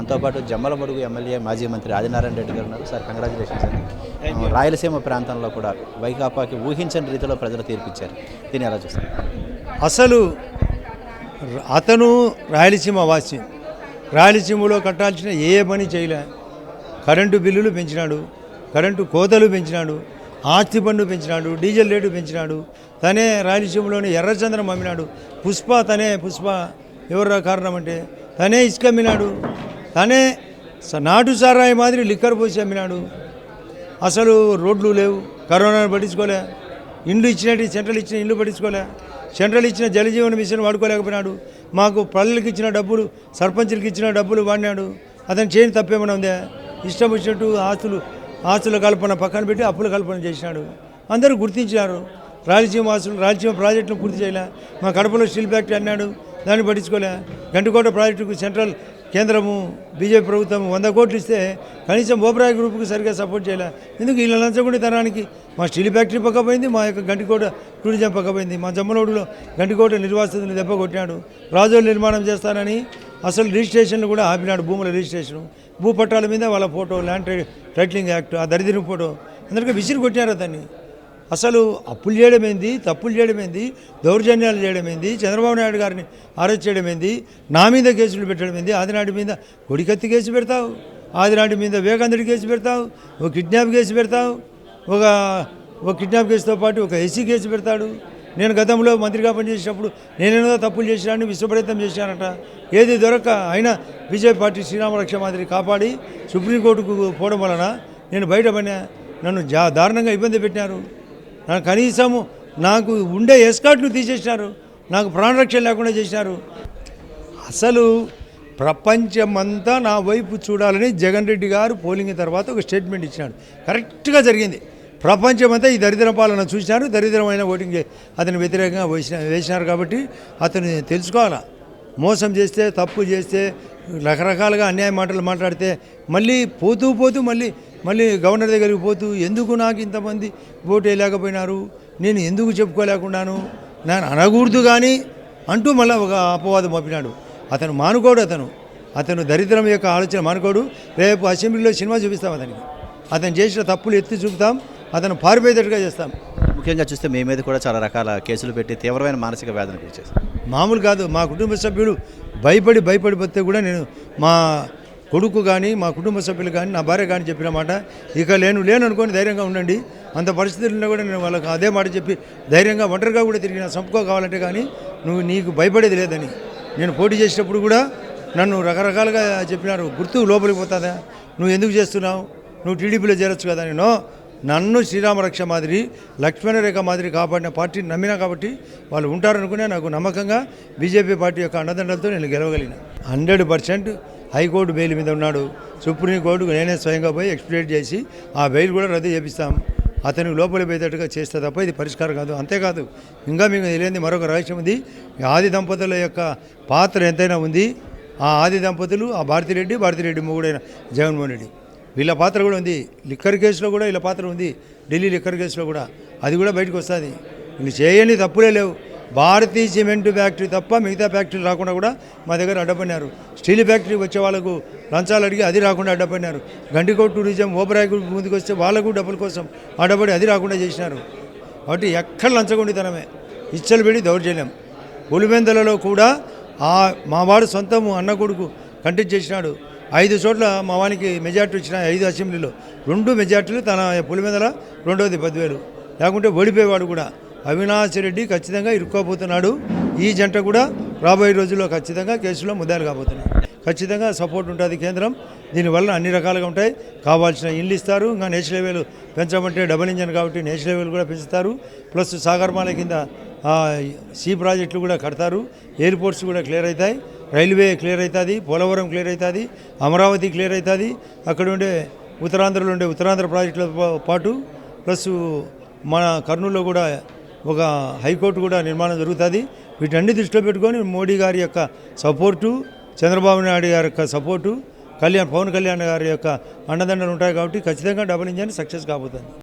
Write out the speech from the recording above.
మనతో పాటు జమ్మలమడుగు ఎమ్మెల్యే మాజీ మంత్రి ఆదినారాయణ రెడ్డి గారు ఉన్నారు. సార్ కంగ్రాచులేషన్స్ అండి. రాయలసీమ ప్రాంతంలో కూడా వైకాపాకి ఊహించని రీతిలో ప్రజలు తీర్పిచ్చారు దీన్ని ఎలా చూస్తారు? అసలు అతను రాయలసీమ వాసి. రాయలసీమలో కట్టాల్సిన ఏ పని చేయలే. కరెంటు బిల్లులు పెంచినాడు కరెంటు కోతలు పెంచినాడు ఆస్తి పన్ను పెంచినాడు డీజిల్ రేటు పెంచినాడు. తనే రాయలసీమలోని ఎర్రచంద్రం అమ్మినాడు. పుష్ప తనే పుష్ప ఎవరు కారణం అంటే తనే ఇసుక కానీ స- నాటు సారాయి మాదిరి లిక్కర్ పోసి అమ్మినాడు. అసలు రోడ్లు లేవు కరోనాను పట్టించుకోలే. ఇండ్లు ఇచ్చినట్టు సెంట్రల్ ఇచ్చిన ఇండ్లు పట్టించుకోలే. సెంట్రల్ ఇచ్చిన జలజీవన మిషన్ వాడుకోలేకపోయినాడు. మాకు పల్లెలకు ఇచ్చిన డబ్బులు సర్పంచులకు ఇచ్చిన డబ్బులు వాడినాడు. అతను చేయని తప్పేమైనా ఉందా? ఇష్టం వచ్చినట్టు ఆస్తులు ఆస్తుల కల్పన పక్కన పెట్టి అప్పుల కల్పన చేసినాడు. అందరూ గుర్తించినారు. రాయలసీమ ఆస్తులు రాయలసీమ ప్రాజెక్టును పూర్తి చేయలే. మా కడపలో స్టీల్ ఫ్యాక్టరీ అన్నాడు. దాన్ని పట్టించుకోలే. గంటకోట ప్రాజెక్టుకు సెంట్రల్ కేంద్రము బీజేపీ ప్రభుత్వం వంద కోట్లు ఇస్తే కనీసం బోబ్రాయ్ గ్రూప్కి సరిగ్గా సపోర్ట్ చేయలే. ఎందుకు వీళ్ళ లంచగొండితనానికి మా స్టీల్ ఫ్యాక్టరీ పక్కపోయింది మా యొక్క గంటికోట టూరిజం పక్కపోయింది. మా జమ్మలోడులో గంటికోట నిర్వాసితులను దెబ్బ కొట్టినాడు. రాజోలు నిర్మాణం చేస్తానని అసలు రిజిస్ట్రేషన్లు కూడా ఆపినాడు భూముల రిజిస్ట్రేషన్. భూ పట్టాల మీద వాళ్ళ ఫోటో ల్యాండ్ టై- యాక్ట్ ఆ దరిద్రం ఫోటో. అందరికీ విసిరి కొట్టినారు అతన్ని. అసలు అప్పులు చేయడం ఏంది? తప్పులు చేయడం ఏంది? దౌర్జన్యాలు చేయడం ఏంది? చంద్రబాబు నాయుడు గారిని అరెస్ట్ చేయడం ఏంది? నా మీద కేసులు పెట్టడం ఏంది? ఆదినాటి మీద కొడికత్తి కేసు పెడతావు. ఆదినాటి మీద వివేకాంధుడి కేసు పెడతావు. ఒక కిడ్నాప్ కేసు పెడతావు. ఒక ఒక కిడ్నాప్ కేసుతో పాటు ఒక ఎస్సీ కేసు పెడతాడు. నేను గతంలో మంత్రిగా పనిచేసినప్పుడు నేనేదో తప్పులు చేసినాను విశ్వప్రయత్నం చేశానట. ఏది దొరక్క అయినా బీజేపీ పార్టీ శ్రీరామరక్ష మాదిరి కాపాడి సుప్రీంకోర్టుకు పోవడం వలన నేను బయటపడినా నన్ను జా దారుణంగా ఇబ్బంది పెట్టినారు. కనీసం కనీసము నాకు ఉండే ఎస్కాట్ను తీసేసినారు. నాకు ప్రాణరక్షణ లేకుండా చేసినారు. అసలు ప్రపంచమంతా నా వైపు చూడాలని జగన్ రెడ్డి గారు పోలింగ్ తర్వాత ఒక స్టేట్మెంట్ ఇచ్చినాడు. కరెక్ట్గా జరిగింది. ప్రపంచమంతా ఈ దరిద్ర పాలన చూసినారు. దరిద్రమైన ఓటింగ్ అతను అతని వ్యతిరేకంగా వేసిన వేసినారు కాబట్టి అతను తెలుసుకోవాలా? మోసం చేస్తే తప్పు చేస్తే రకరకాలుగా అన్యాయ మాటలు మాట్లాడితే మళ్ళీ పోతూ పోతూ మళ్ళీ మళ్ళీ గవర్నర్ దగ్గరికి పోతూ ఎందుకు నాకు ఇంతమంది ఓటు వేయలేకపోయినారు? నేను ఎందుకు చెప్పుకోలేకున్నాను? నేను అనకూడదు కానీ అంటూ మళ్ళీ ఒక అపవాదం పంపినాడు అతను మానుకోడు అతను. అతను దరిద్రం యొక్క ఆలోచన మానుకోడు. రేపు అసెంబ్లీలో సినిమా చూపిస్తాం అతనికి. అతను చేసిన తప్పులు ఎత్తి చూపుతాం. అతను పారిపోయేటట్టుగా చేస్తాం. ముఖ్యంగా చూస్తే మీ మీద కూడా చాలా రకాల కేసులు పెట్టి తీవ్రమైన మానసిక వేదన గురిచేస్తారు మామూలు కాదు. మా కుటుంబ సభ్యులు భయపడి భయపడిపోతే కూడా నేను మా కొడుకు కానీ మా కుటుంబ సభ్యులు కానీ నా భార్య కానీ చెప్పిన మాట ఇక లేను లేను అనుకొని ధైర్యంగా ఉండండి. అంత పరిస్థితుల్లో కూడా నేను వాళ్ళకి అదే మాట చెప్పి ధైర్యంగా ఒంటరిగా కూడా తిరిగిన సంపుకో కావాలంటే కానీ నువ్వు నీకు భయపడేది లేదని. నేను పోటీ చేసేటప్పుడు కూడా నన్ను రకరకాలుగా చెప్పినారు గుర్తు లోపలికి పోతుందా? నువ్వు ఎందుకు చేస్తున్నావు? నువ్వు టీడీపీలో చేరొచ్చు కదా నేను నన్ను శ్రీరామరక్ష మాదిరి లక్ష్మణరేఖ మాదిరి కాపాడిన పార్టీని నమ్మినా కాబట్టి వాళ్ళు ఉంటారనుకునే నాకు నమ్మకంగా బీజేపీ పార్టీ యొక్క అండదండలతో నేను గెలవగలిగిన. Hundred percent high court bail మీద ఉన్నాడు. సుప్రీంకోర్టుకు నేనే స్వయంగా పోయి ఎక్స్ప్లెయిన్ చేసి ఆ బెయిల్ కూడా రద్దు చేపిస్తాం. అతనికి లోపలి పోయేటట్టుగా చేస్తే తప్ప ఇది పరిష్కారం కాదు. అంతేకాదు ఇంకా మీకు తెలియంది మరొక రహస్యం ఉంది. ఈ ఆది దంపతుల యొక్క పాత్ర ఎంతైనా ఉంది. ఆ ఆది దంపతులు ఆ భారతిరెడ్డి భారతిరెడ్డి మొగుడైన జగన్మోహన్ రెడ్డి. వీళ్ళ పాత్ర కూడా ఉంది. లిక్కర్ కేసులో కూడా వీళ్ళ పాత్ర ఉంది. ఢిల్లీ లిక్కర్ కేసులో కూడా. అది కూడా బయటకు వస్తుంది. వీళ్ళు చేయని తప్పులే లేవు. భారతీయ సిమెంట్ ఫ్యాక్టరీ తప్ప మిగతా ఫ్యాక్టరీలు రాకుండా కూడా మా దగ్గర అడ్డపడినారు. స్టీల్ ఫ్యాక్టరీ వచ్చే వాళ్ళకు లంచాలు అడిగి అది రాకుండా అడ్డపడినారు. గండికోట్ టూరిజం ఓబరాయి ముందుకు వస్తే వాళ్ళకు డబ్బుల కోసం అడ్డపడి అది రాకుండా చేసినారు. కాబట్టి ఎక్కడ లంచగొండితనమే. ఇచ్చలు పెడి దౌర్జన్యం. పులివెందులలో కూడా ఆ మా వాడు సొంతము అన్న కొడుకు కంటెస్ట్ చేసినాడు. ఐదు చోట్ల మా వానికి మెజార్టీ వచ్చిన ఐదు అసెంబ్లీలో. రెండు మెజార్టీలు తన పులివెందల రెండవది పదివేలు లేకుంటే ఓడిపోయేవాడు కూడా. అవినాష్ రెడ్డి ఖచ్చితంగా ఇరుక్కోబోతున్నాడు ఈ జంట కూడా రాబోయే రోజుల్లో ఖచ్చితంగా కేసులో ముద్దాలు కాబోతున్నాయి. ఖచ్చితంగా సపోర్ట్ ఉంటుంది కేంద్రం. దీనివల్ల అన్ని రకాలుగా ఉంటాయి. కావాల్సిన ఇండ్లు ఇస్తారు. ఇంకా నేషనల్ లెవెల్ పెంచమంటే డబుల్ ఇంజన్ కాబట్టి నేషనల్ లెవెల్ కూడా పెంచుతారు. ప్లస్ సాగర్మాల కింద సీ ప్రాజెక్టులు కూడా కడతారు. ఎయిర్పోర్ట్స్ కూడా క్లియర్ అవుతాయి. రైల్వే క్లియర్ అవుతుంది. పోలవరం క్లియర్ అవుతుంది. అమరావతి క్లియర్ అవుతుంది. అక్కడ ఉండే ఉత్తరాంధ్రలో ఉండే ఉత్తరాంధ్ర ప్రాజెక్టులతో పాటు ప్లస్ మన కర్నూలులో కూడా ఒక హైకోర్టు కూడా నిర్మాణం జరుగుతుంది. వీటన్ని దృష్టిలో పెట్టుకొని మోడీ గారి యొక్క సపోర్టు చంద్రబాబు నాయుడు గారి యొక్క సపోర్టు కళ్యాణ్ పవన్ కళ్యాణ్ గారి యొక్క అండదండలు ఉంటాయి కాబట్టి ఖచ్చితంగా డబుల్ ఇంజన్ సక్సెస్ కాబోతుంది.